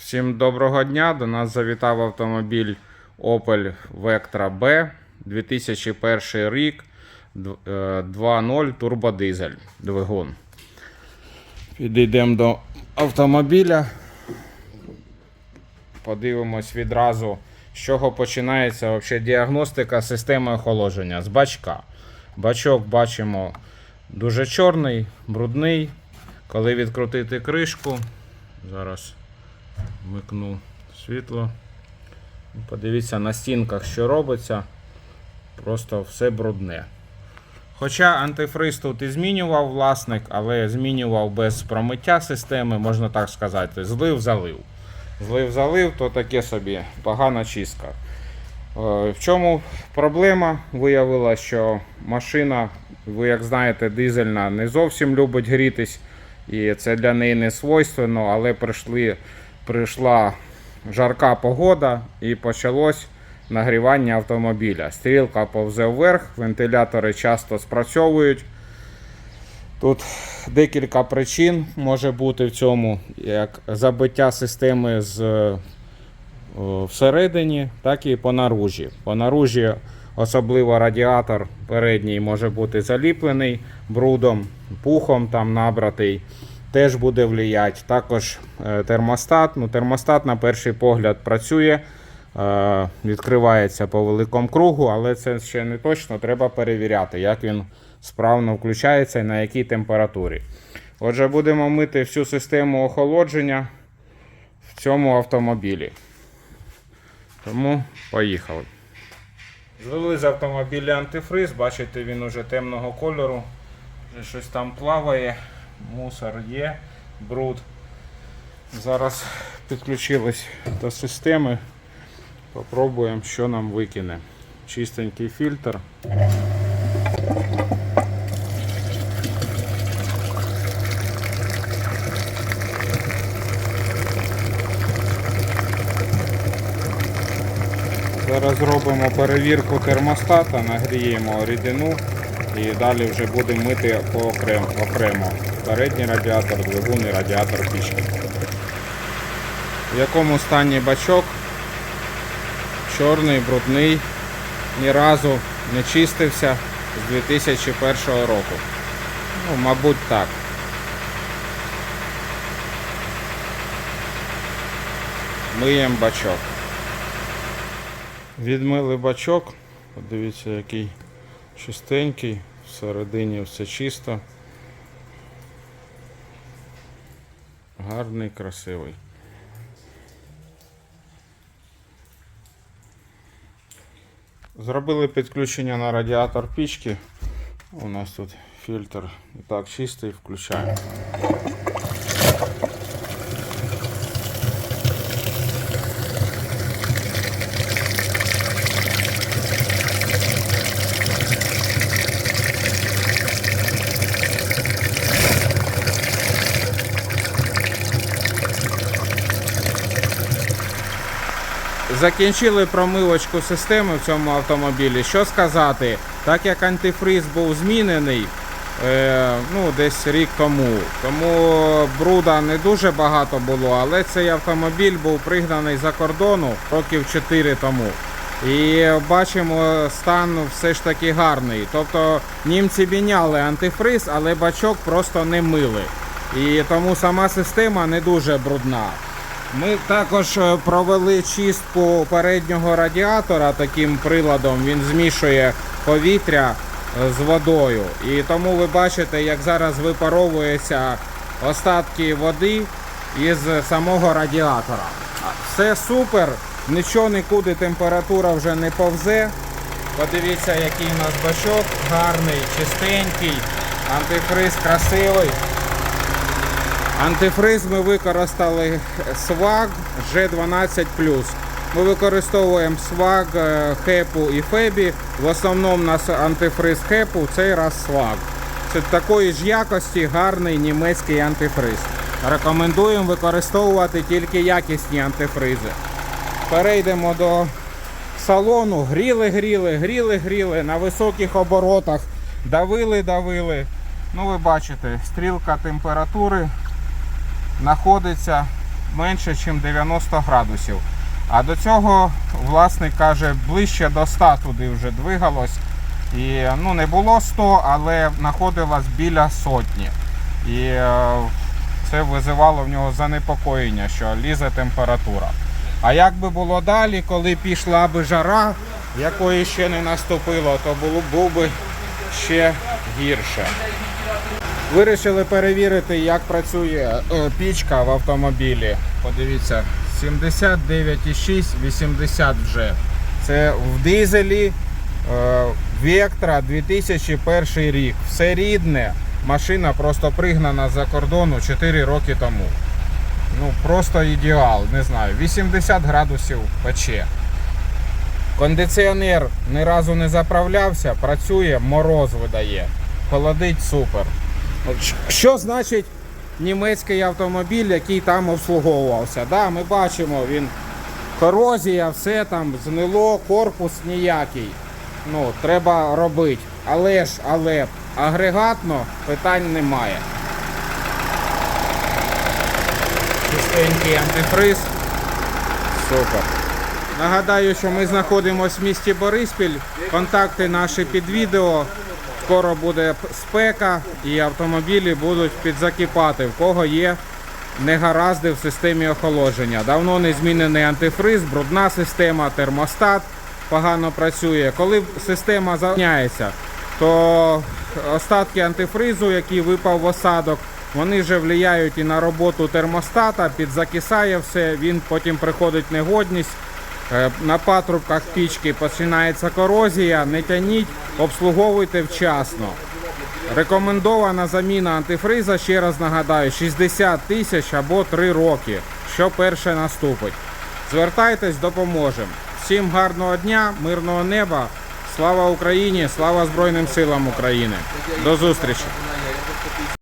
Всім доброго дня. До нас завітав автомобіль Opel Vectra B 2001 рік е, 2.0 турбодизель двигун. Підійдемо до автомобіля. Подивимось відразу, з чого починається вообще діагностика системи охолодження з бачка. Бачок бачимо дуже чорний, брудний. Коли відкрутити кришку, зараз вмикну світло. Подивіться на стінках, що робиться. Просто все брудне. Хоча антифриз тут і змінював власник, але змінював без промиття системи, можна так сказати. Злив залив. Злив залив, то таке собі погана чистка. Е, В чому проблема? Виявила, що машина, ви як знаєте, дизельна не зовсім любить грітись, і це для неї не свойственно, але прийшли, прийшла жарка погода і почалось нагрівання автомобіля. Стрілка повзе вверх, вентилятори часто спрацьовують. Тут декілька причин може бути в цьому, як забиття системи з е, всередині, так і по наружі. По наружі, особливо радіатор передній може бути заліплений брудом, пухом там набратий. Теж буде влиять. Також е, термостат. Ну, термостат на перший погляд працює, е, відкривається по великому кругу, але це ще не точно. Треба перевіряти, як він справно включається і на якій температурі. Отже, будемо мити всю систему охолодження в цьому автомобілі. Тому поїхали. Злили з автомобіля антифриз, бачите, він уже темного кольору. Вже щось там плаває, мусор є, бруд. Зараз підключились до системи. Попробуємо, що нам викине. Чистенький фільтр. Зараз зробимо перевірку термостата, нагріємо рідину і далі вже будемо мити окремо. Передній радіатор, двигун і радіатор пічки. В якому стані бачок? Чорний, брудний, ні разу не чистився з 2001 року. Ну, мабуть, так. Миємо бачок. Відмили бачок. Подивіться, який чистенький, всередині все чисто. Гарний, красивий. Зробили підключення на радіатор пічки. У нас тут фільтр і так чистий, включаємо. Закінчили промивочку системи в цьому автомобілі. Що сказати, так як антифриз був змінений е, ну, десь рік тому, тому бруда не дуже багато було, але цей автомобіль був пригнаний за кордону років 4 тому. І бачимо, стан все ж таки гарний. Тобто німці міняли антифриз, але бачок просто не мили. І тому сама система не дуже брудна. Ми також е, провели чистку переднього радіатора таким приладом. Він змішує повітря е, з водою. І тому ви бачите, як зараз випаровуються остатки води із самого радіатора. Все супер, нічого нікуди температура вже не повзе. Подивіться, який у нас бачок, гарний, чистенький, антифриз красивий. Антифриз ми використали сваг G12. Ми використовуємо сваг е, Хепу і Фебі. В основному у нас антифриз Хепу, цей раз сваг. Це такої ж якості гарний німецький антифриз. Рекомендуємо використовувати тільки якісні антифризи. Перейдемо до салону. Гріли, гріли, гріли, гріли на високих оборотах. Давили, давили. Ну, ви бачите, стрілка температури знаходиться менше, ніж 90 градусів. А до цього власник каже, ближче до 100 туди вже двигалось. І ну, не було 100, але знаходилось біля сотні. І е, це визивало в нього занепокоєння, що лізе температура. А як би було далі, коли пішла би жара, якої ще не наступило, то було, був би ще гірше. Вирішили перевірити, як працює е, пічка в автомобілі. Подивіться, 79,6, 80 вже. Це в дизелі е, Vectra 2001 рік. Все рідне. Машина просто пригнана за кордону 4 роки тому. Ну, просто ідеал, не знаю. 80 градусів пече. Кондиціонер ні разу не заправлявся, працює, мороз видає. Холодить супер. Що значить німецький автомобіль, який там обслуговувався? Да, ми бачимо, він корозія, все там знило, корпус ніякий. Ну, треба робити. Але ж, але агрегатно питань немає. Чистенький антифриз. Супер. Нагадаю, що ми знаходимося в місті Бориспіль. Контакти наші під відео. Скоро буде спека і автомобілі будуть підзакипати. В кого є негаразди в системі охолодження. Давно не змінений антифриз, брудна система, термостат погано працює. Коли система заняється, то остатки антифризу, який випав в осадок, вони вже впливають і на роботу термостата, підзакисає все, він потім приходить негодність. Е, На патрубках пічки починається корозія, не тяніть, обслуговуйте вчасно. Рекомендована заміна антифриза, ще раз нагадаю, 60 тисяч або 3 роки, що перше наступить. Звертайтесь, допоможемо. Всім гарного дня, мирного неба. Слава Україні, слава Збройним силам України. До зустрічі!